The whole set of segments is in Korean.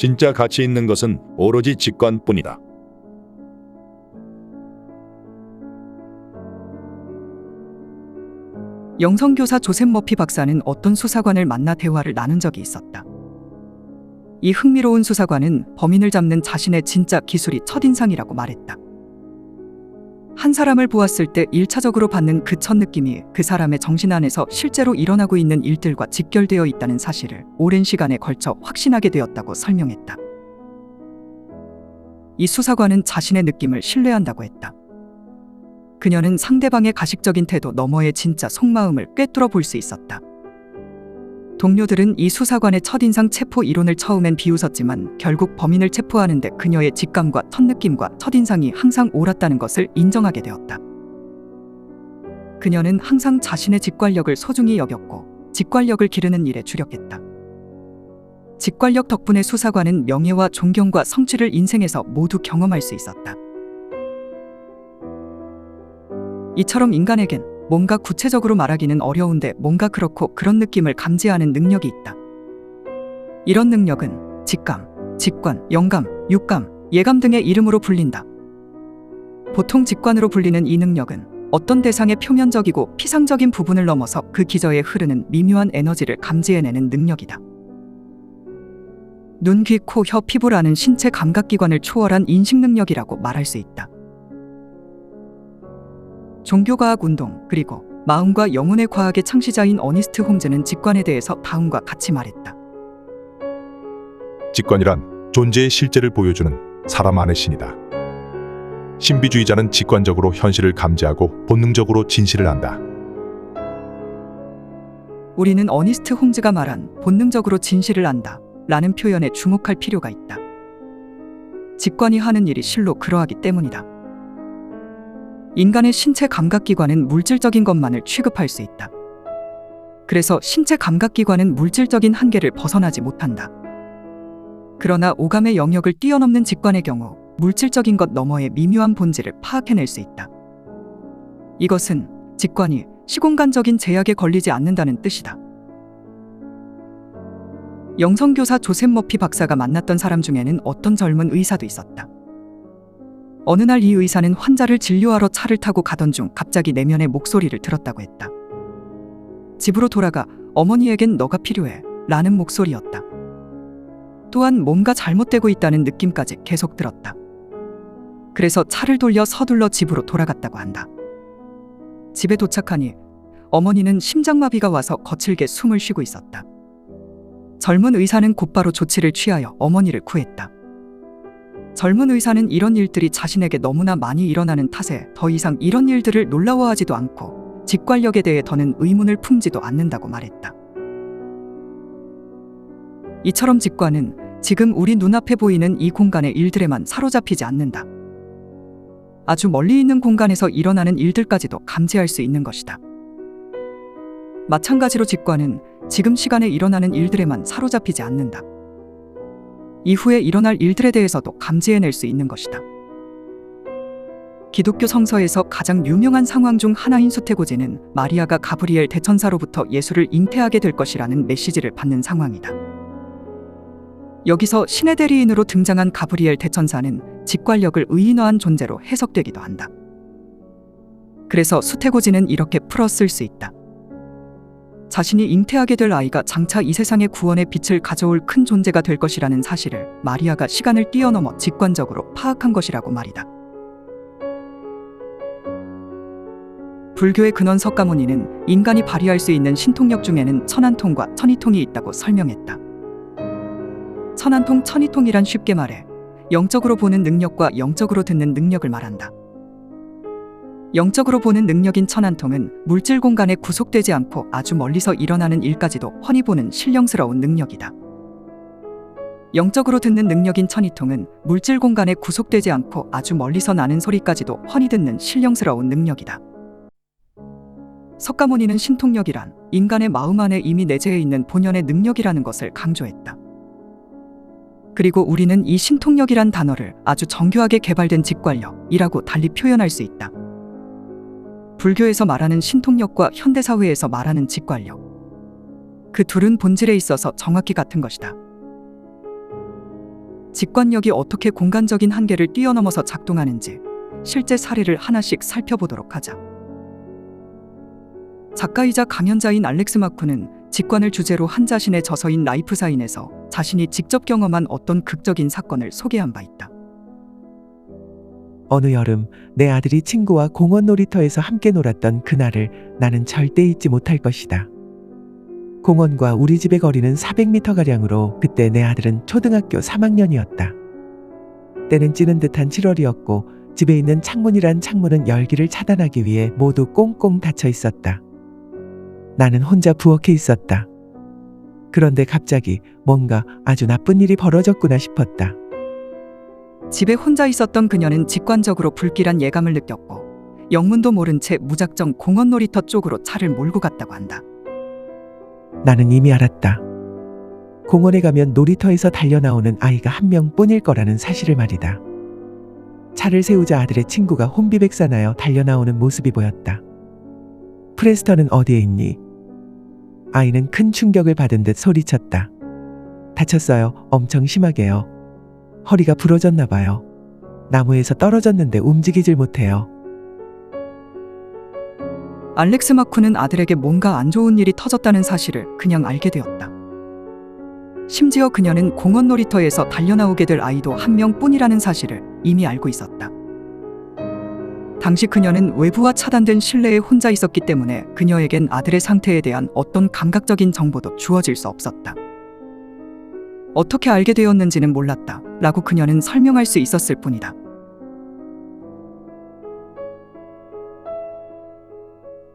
진짜 가치 있는 것은 오로지 직관뿐이다. 영성교사 조셉 머피 박사는 어떤 수사관을 만나 대화를 나눈 적이 있었다. 이 흥미로운 수사관은 범인을 잡는 자신의 진짜 기술이 첫인상이라고 말했다. 한 사람을 보았을 때 1차적으로 받는 그 첫 느낌이 그 사람의 정신 안에서 실제로 일어나고 있는 일들과 직결되어 있다는 사실을 오랜 시간에 걸쳐 확신하게 되었다고 설명했다. 이 수사관은 자신의 느낌을 신뢰한다고 했다. 그녀는 상대방의 가식적인 태도 너머의 진짜 속마음을 꿰뚫어 볼 수 있었다. 동료들은 이 수사관의 첫인상 체포 이론을 처음엔 비웃었지만 결국 범인을 체포하는데 그녀의 직감과 첫 느낌과 첫인상이 항상 옳았다는 것을 인정하게 되었다. 그녀는 항상 자신의 직관력을 소중히 여겼고 직관력을 기르는 일에 주력했다. 직관력 덕분에 수사관은 명예와 존경과 성취를 인생에서 모두 경험할 수 있었다. 이처럼 인간에겐 뭔가 구체적으로 말하기는 어려운데 뭔가 그렇고 그런 느낌을 감지하는 능력이 있다. 이런 능력은 직감, 직관, 영감, 육감, 예감 등의 이름으로 불린다. 보통 직관으로 불리는 이 능력은 어떤 대상의 표면적이고 피상적인 부분을 넘어서 그 기저에 흐르는 미묘한 에너지를 감지해내는 능력이다. 눈, 귀, 코, 혀, 피부라는 신체 감각기관을 초월한 인식 능력이라고 말할 수 있다. 종교과학 운동 그리고 마음과 영혼의 과학의 창시자인 어니스트 홈즈는 직관에 대해서 다음과 같이 말했다. 직관이란 존재의 실제를 보여주는 사람 안의 신이다. 신비주의자는 직관적으로 현실을 감지하고 본능적으로 진실을 안다. 우리는 어니스트 홈즈가 말한 본능적으로 진실을 안다 라는 표현에 주목할 필요가 있다. 직관이 하는 일이 실로 그러하기 때문이다. 인간의 신체 감각기관은 물질적인 것만을 취급할 수 있다. 그래서 신체 감각기관은 물질적인 한계를 벗어나지 못한다. 그러나 오감의 영역을 뛰어넘는 직관의 경우 물질적인 것 너머의 미묘한 본질을 파악해낼 수 있다. 이것은 직관이 시공간적인 제약에 걸리지 않는다는 뜻이다. 영성교사 조셉 머피 박사가 만났던 사람 중에는 어떤 젊은 의사도 있었다. 어느 날 이 의사는 환자를 진료하러 차를 타고 가던 중 갑자기 내면의 목소리를 들었다고 했다. 집으로 돌아가 어머니에겐 너가 필요해 라는 목소리였다. 또한 뭔가 잘못되고 있다는 느낌까지 계속 들었다. 그래서 차를 돌려 서둘러 집으로 돌아갔다고 한다. 집에 도착하니 어머니는 심장마비가 와서 거칠게 숨을 쉬고 있었다. 젊은 의사는 곧바로 조치를 취하여 어머니를 구했다. 젊은 의사는 이런 일들이 자신에게 너무나 많이 일어나는 탓에 더 이상 이런 일들을 놀라워하지도 않고 직관력에 대해 더는 의문을 품지도 않는다고 말했다. 이처럼 직관은 지금 우리 눈앞에 보이는 이 공간의 일들에만 사로잡히지 않는다. 아주 멀리 있는 공간에서 일어나는 일들까지도 감지할 수 있는 것이다. 마찬가지로 직관은 지금 시간에 일어나는 일들에만 사로잡히지 않는다. 이후에 일어날 일들에 대해서도 감지해낼 수 있는 것이다. 기독교 성서에서 가장 유명한 상황 중 하나인 수태고제는 마리아가 가브리엘 대천사로부터 예수를 잉태하게 될 것이라는 메시지를 받는 상황이다. 여기서 신의 대리인으로 등장한 가브리엘 대천사는 직관력을 의인화한 존재로 해석되기도 한다. 그래서 수태고지는 이렇게 풀었을 수 있다. 자신이 잉태하게 될 아이가 장차 이 세상의 구원의 빛을 가져올 큰 존재가 될 것이라는 사실을 마리아가 시간을 뛰어넘어 직관적으로 파악한 것이라고 말이다. 불교의 근원 석가모니는 인간이 발휘할 수 있는 신통력 중에는 천안통과 천이통이 있다고 설명했다. 천안통, 천이통이란 쉽게 말해 영적으로 보는 능력과 영적으로 듣는 능력을 말한다. 영적으로 보는 능력인 천안통은 물질 공간에 구속되지 않고 아주 멀리서 일어나는 일까지도 훤히 보는 신령스러운 능력이다. 영적으로 듣는 능력인 천이통은 물질 공간에 구속되지 않고 아주 멀리서 나는 소리까지도 훤히 듣는 신령스러운 능력이다. 석가모니는 신통력이란 인간의 마음 안에 이미 내재해 있는 본연의 능력이라는 것을 강조했다. 그리고 우리는 이 신통력이란 단어를 아주 정교하게 개발된 직관력이라고 달리 표현할 수 있다. 불교에서 말하는 신통력과 현대사회에서 말하는 직관력. 그 둘은 본질에 있어서 정확히 같은 것이다. 직관력이 어떻게 공간적인 한계를 뛰어넘어서 작동하는지 실제 사례를 하나씩 살펴보도록 하자. 작가이자 강연자인 알렉스 마쿠는 직관을 주제로 한 자신의 저서인 라이프 사인에서 자신이 직접 경험한 어떤 극적인 사건을 소개한 바 있다. 어느 여름 내 아들이 친구와 공원 놀이터에서 함께 놀았던 그날을 나는 절대 잊지 못할 것이다. 공원과 우리 집의 거리는 400m가량으로 그때 내 아들은 초등학교 3학년이었다. 때는 찌는 듯한 7월이었고 집에 있는 창문이란 창문은 열기를 차단하기 위해 모두 꽁꽁 닫혀 있었다. 나는 혼자 부엌에 있었다. 그런데 갑자기 뭔가 아주 나쁜 일이 벌어졌구나 싶었다. 집에 혼자 있었던 그녀는 직관적으로 불길한 예감을 느꼈고 영문도 모른 채 무작정 공원 놀이터 쪽으로 차를 몰고 갔다고 한다. 나는 이미 알았다. 공원에 가면 놀이터에서 달려나오는 아이가 한 명뿐일 거라는 사실을 말이다. 차를 세우자 아들의 친구가 혼비백산하여 달려나오는 모습이 보였다. 프레스턴은 어디에 있니? 아이는 큰 충격을 받은 듯 소리쳤다. 다쳤어요. 엄청 심하게요. 허리가 부러졌나 봐요. 나무에서 떨어졌는데 움직이질 못해요. 알렉스 마쿠는 아들에게 뭔가 안 좋은 일이 터졌다는 사실을 그냥 알게 되었다. 심지어 그녀는 공원 놀이터에서 달려나오게 될 아이도 한 명뿐이라는 사실을 이미 알고 있었다. 당시 그녀는 외부와 차단된 실내에 혼자 있었기 때문에 그녀에겐 아들의 상태에 대한 어떤 감각적인 정보도 주어질 수 없었다. 어떻게 알게 되었는지는 몰랐다. 라고 그녀는 설명할 수 있었을 뿐이다.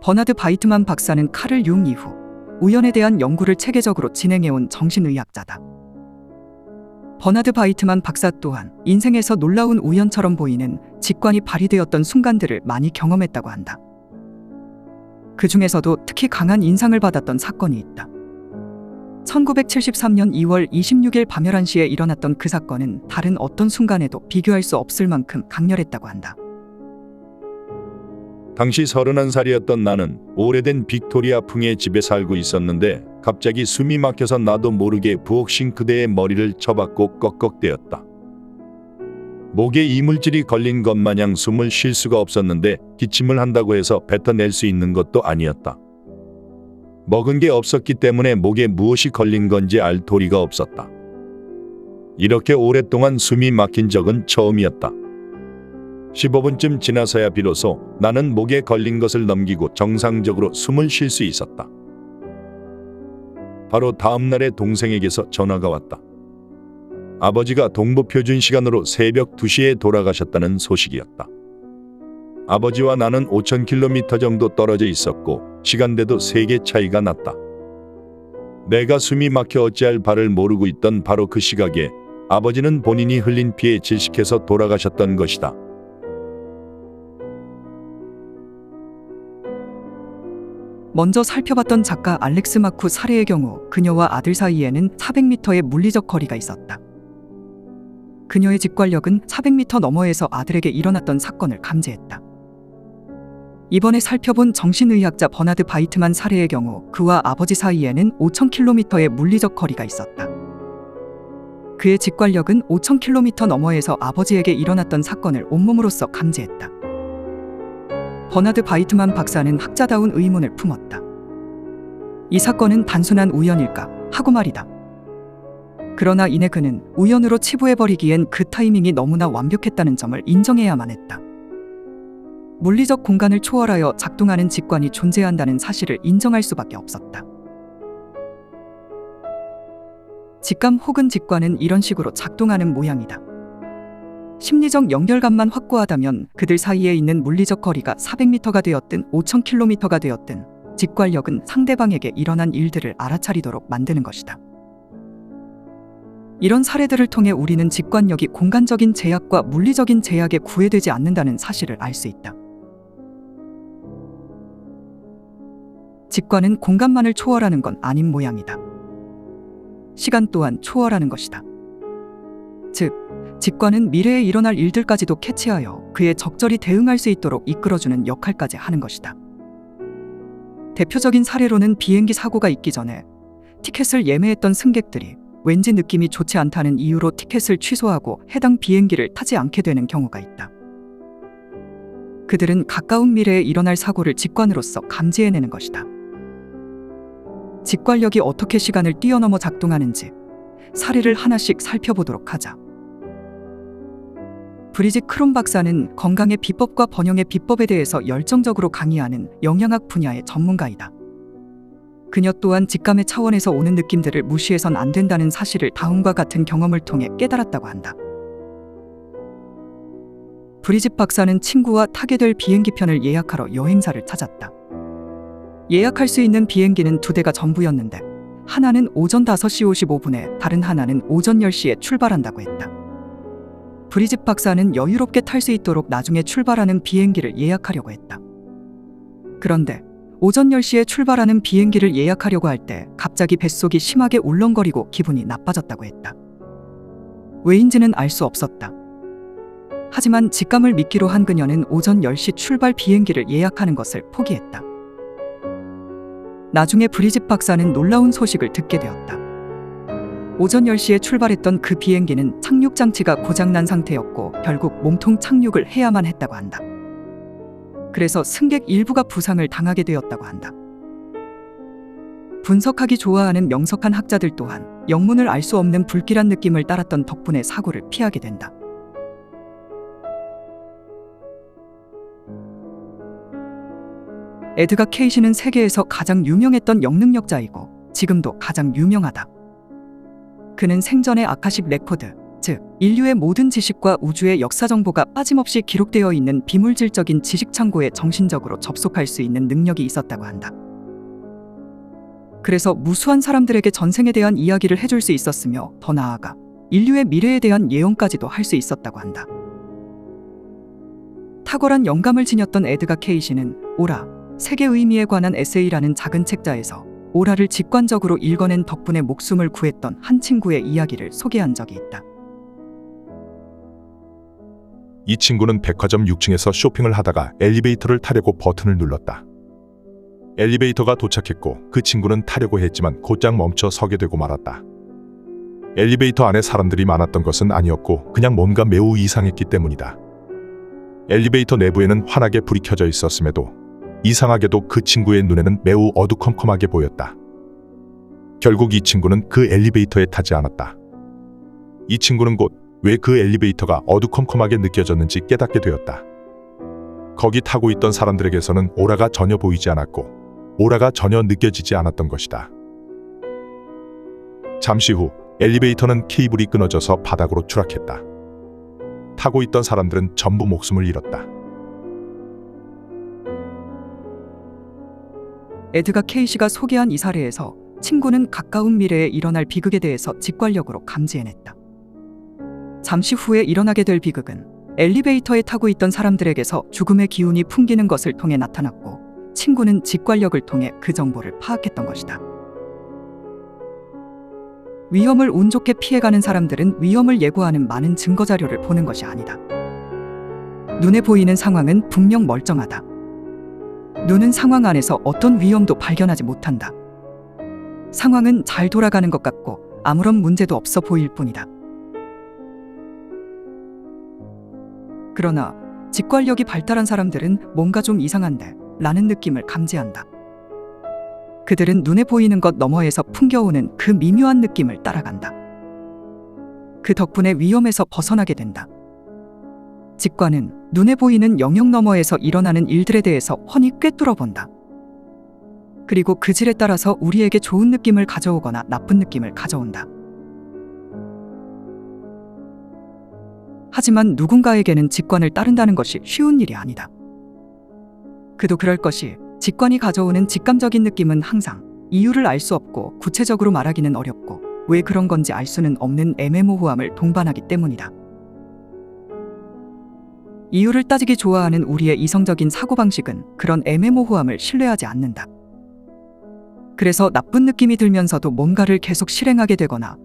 버나드 바이트만 박사는 칼을 융 이후 우연에 대한 연구를 체계적으로 진행해온 정신의학자다. 버나드 바이트만 박사 또한 인생에서 놀라운 우연처럼 보이는 직관이 발휘되었던 순간들을 많이 경험했다고 한다. 그 중에서도 특히 강한 인상을 받았던 사건이 있다. 1973년 2월 26일 밤 11시에 일어났던 그 사건은 다른 어떤 순간에도 비교할 수 없을 만큼 강렬했다고 한다. 당시 31살이었던 나는 오래된 빅토리아 풍의 집에 살고 있었는데 갑자기 숨이 막혀서 나도 모르게 부엌 싱크대에 머리를 쳐박고 꺽꺽대었다. 목에 이물질이 걸린 것 마냥 숨을 쉴 수가 없었는데 기침을 한다고 해서 뱉어낼 수 있는 것도 아니었다. 먹은 게 없었기 때문에 목에 무엇이 걸린 건지 알 도리가 없었다. 이렇게 오랫동안 숨이 막힌 적은 처음이었다. 15분쯤 지나서야 비로소 나는 목에 걸린 것을 넘기고 정상적으로 숨을 쉴 수 있었다. 바로 다음 날에 동생에게서 전화가 왔다. 아버지가 동부 표준 시간으로 새벽 2시에 돌아가셨다는 소식이었다. 아버지와 나는 5,000km 정도 떨어져 있었고 시간대도 3개 차이가 났다. 내가 숨이 막혀 어찌할 바를 모르고 있던 바로 그 시각에 아버지는 본인이 흘린 피에 질식해서 돌아가셨던 것이다. 먼저 살펴봤던 작가 알렉스 마쿠 사례의 경우 그녀와 아들 사이에는 400m의 물리적 거리가 있었다. 그녀의 직관력은 400m 너머에서 아들에게 일어났던 사건을 감지했다. 이번에 살펴본 정신의학자 버나드 바이트만 사례의 경우 그와 아버지 사이에는 5,000km의 물리적 거리가 있었다. 그의 직관력은 5,000km 너머에서 아버지에게 일어났던 사건을 온몸으로써 감지했다. 버나드 바이트만 박사는 학자다운 의문을 품었다. 이 사건은 단순한 우연일까 하고 말이다. 그러나 이내 그는 우연으로 치부해버리기엔 그 타이밍이 너무나 완벽했다는 점을 인정해야만 했다. 물리적 공간을 초월하여 작동하는 직관이 존재한다는 사실을 인정할 수밖에 없었다. 직감 혹은 직관은 이런 식으로 작동하는 모양이다. 심리적 연결감만 확고하다면 그들 사이에 있는 물리적 거리가 400m가 되었든 5000km가 되었든 직관력은 상대방에게 일어난 일들을 알아차리도록 만드는 것이다. 이런 사례들을 통해 우리는 직관력이 공간적인 제약과 물리적인 제약에 구애되지 않는다는 사실을 알 수 있다. 직관은 공간만을 초월하는 건 아닌 모양이다. 시간 또한 초월하는 것이다. 즉, 직관은 미래에 일어날 일들까지도 캐치하여 그에 적절히 대응할 수 있도록 이끌어주는 역할까지 하는 것이다. 대표적인 사례로는 비행기 사고가 있기 전에 티켓을 예매했던 승객들이 왠지 느낌이 좋지 않다는 이유로 티켓을 취소하고 해당 비행기를 타지 않게 되는 경우가 있다. 그들은 가까운 미래에 일어날 사고를 직관으로서 감지해내는 것이다. 직관력이 어떻게 시간을 뛰어넘어 작동하는지 사례를 하나씩 살펴보도록 하자. 브리짓 크롬 박사는 건강의 비법과 번영의 비법에 대해서 열정적으로 강의하는 영양학 분야의 전문가이다. 그녀 또한 직감의 차원에서 오는 느낌들을 무시해선 안 된다는 사실을 다음과 같은 경험을 통해 깨달았다고 한다. 브리짓 박사는 친구와 타게 될 비행기편을 예약하러 여행사를 찾았다. 예약할 수 있는 비행기는 두 대가 전부였는데 하나는 오전 5시 55분에 다른 하나는 오전 10시에 출발한다고 했다. 브리짓 박사는 여유롭게 탈 수 있도록 나중에 출발하는 비행기를 예약하려고 했다. 그런데 오전 10시에 출발하는 비행기를 예약하려고 할 때 갑자기 뱃속이 심하게 울렁거리고 기분이 나빠졌다고 했다. 왜인지는 알 수 없었다. 하지만 직감을 믿기로 한 그녀는 오전 10시 출발 비행기를 예약하는 것을 포기했다. 나중에 브리짓 박사는 놀라운 소식을 듣게 되었다. 오전 10시에 출발했던 그 비행기는 착륙 장치가 고장난 상태였고 결국 몸통 착륙을 해야만 했다고 한다. 그래서 승객 일부가 부상을 당하게 되었다고 한다. 분석하기 좋아하는 명석한 학자들 또한 영문을 알 수 없는 불길한 느낌을 따랐던 덕분에 사고를 피하게 된다. 에드가 케이시는 세계에서 가장 유명했던 영능력자이고 지금도 가장 유명하다. 그는 생전의 아카식 레코드, 즉 인류의 모든 지식과 우주의 역사 정보가 빠짐없이 기록되어 있는 비물질적인 지식 창고에 정신적으로 접속할 수 있는 능력이 있었다고 한다. 그래서 무수한 사람들에게 전생에 대한 이야기를 해줄 수 있었으며 더 나아가 인류의 미래에 대한 예언까지도 할 수 있었다고 한다. 탁월한 영감을 지녔던 에드가 케이시는 오라, 세계 의미에 관한 에세이라는 작은 책자에서 오라를 직관적으로 읽어낸 덕분에 목숨을 구했던 한 친구의 이야기를 소개한 적이 있다. 이 친구는 백화점 6층에서 쇼핑을 하다가 엘리베이터를 타려고 버튼을 눌렀다. 엘리베이터가 도착했고 그 친구는 타려고 했지만 곧장 멈춰 서게 되고 말았다. 엘리베이터 안에 사람들이 많았던 것은 아니었고 그냥 뭔가 매우 이상했기 때문이다. 엘리베이터 내부에는 환하게 불이 켜져 있었음에도 이상하게도 그 친구의 눈에는 매우 어두컴컴하게 보였다. 결국 이 친구는 그 엘리베이터에 타지 않았다. 이 친구는 곧 왜 그 엘리베이터가 어두컴컴하게 느껴졌는지 깨닫게 되었다. 거기 타고 있던 사람들에게서는 오라가 전혀 보이지 않았고 오라가 전혀 느껴지지 않았던 것이다. 잠시 후 엘리베이터는 케이블이 끊어져서 바닥으로 추락했다. 타고 있던 사람들은 전부 목숨을 잃었다. 에드가 케이시가 소개한 이 사례에서 친구는 가까운 미래에 일어날 비극에 대해서 직관력으로 감지해냈다. 잠시 후에 일어나게 될 비극은 엘리베이터에 타고 있던 사람들에게서 죽음의 기운이 풍기는 것을 통해 나타났고 친구는 직관력을 통해 그 정보를 파악했던 것이다. 위험을 운 좋게 피해가는 사람들은 위험을 예고하는 많은 증거 자료를 보는 것이 아니다. 눈에 보이는 상황은 분명 멀쩡하다. 눈은 상황 안에서 어떤 위험도 발견하지 못한다. 상황은 잘 돌아가는 것 같고 아무런 문제도 없어 보일 뿐이다. 그러나 직관력이 발달한 사람들은 뭔가 좀 이상한데 라는 느낌을 감지한다. 그들은 눈에 보이는 것 너머에서 풍겨오는 그 미묘한 느낌을 따라간다. 그 덕분에 위험에서 벗어나게 된다. 직관은 눈에 보이는 영역 너머에서 일어나는 일들에 대해서 훤히 꿰뚫어 본다. 그리고 그 질에 따라서 우리에게 좋은 느낌을 가져오거나 나쁜 느낌을 가져온다. 하지만 누군가에게는 직관을 따른다는 것이 쉬운 일이 아니다. 그도 그럴 것이 직관이 가져오는 직감적인 느낌은 항상 이유를 알 수 없고 구체적으로 말하기는 어렵고 왜 그런 건지 알 수는 없는 애매모호함을 동반하기 때문이다. 이유를 따지기 좋아하는 우리의 이성적인 사고방식은 그런 애매모호함을 신뢰하지 않는다. 그래서 나쁜 느낌이 들면서도 뭔가를 계속 실행하게 되거나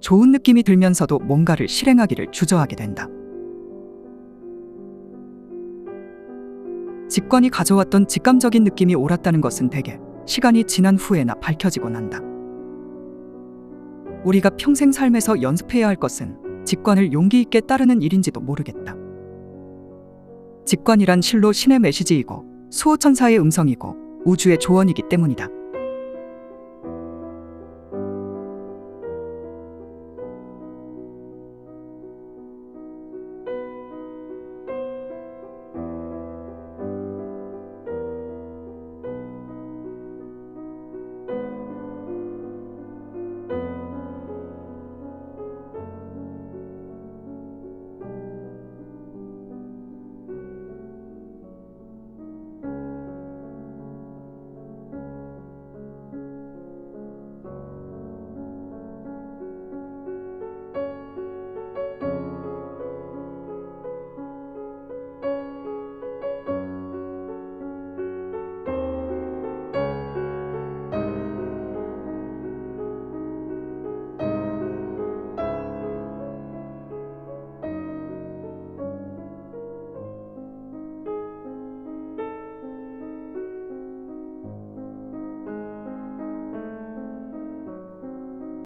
좋은 느낌이 들면서도 뭔가를 실행하기를 주저하게 된다. 직관이 가져왔던 직감적인 느낌이 옳았다는 것은 대개 시간이 지난 후에나 밝혀지곤 한다. 우리가 평생 삶에서 연습해야 할 것은 직관을 용기 있게 따르는 일인지도 모르겠다. 직관이란 실로 신의 메시지이고 수호천사의 음성이고 우주의 조언이기 때문이다.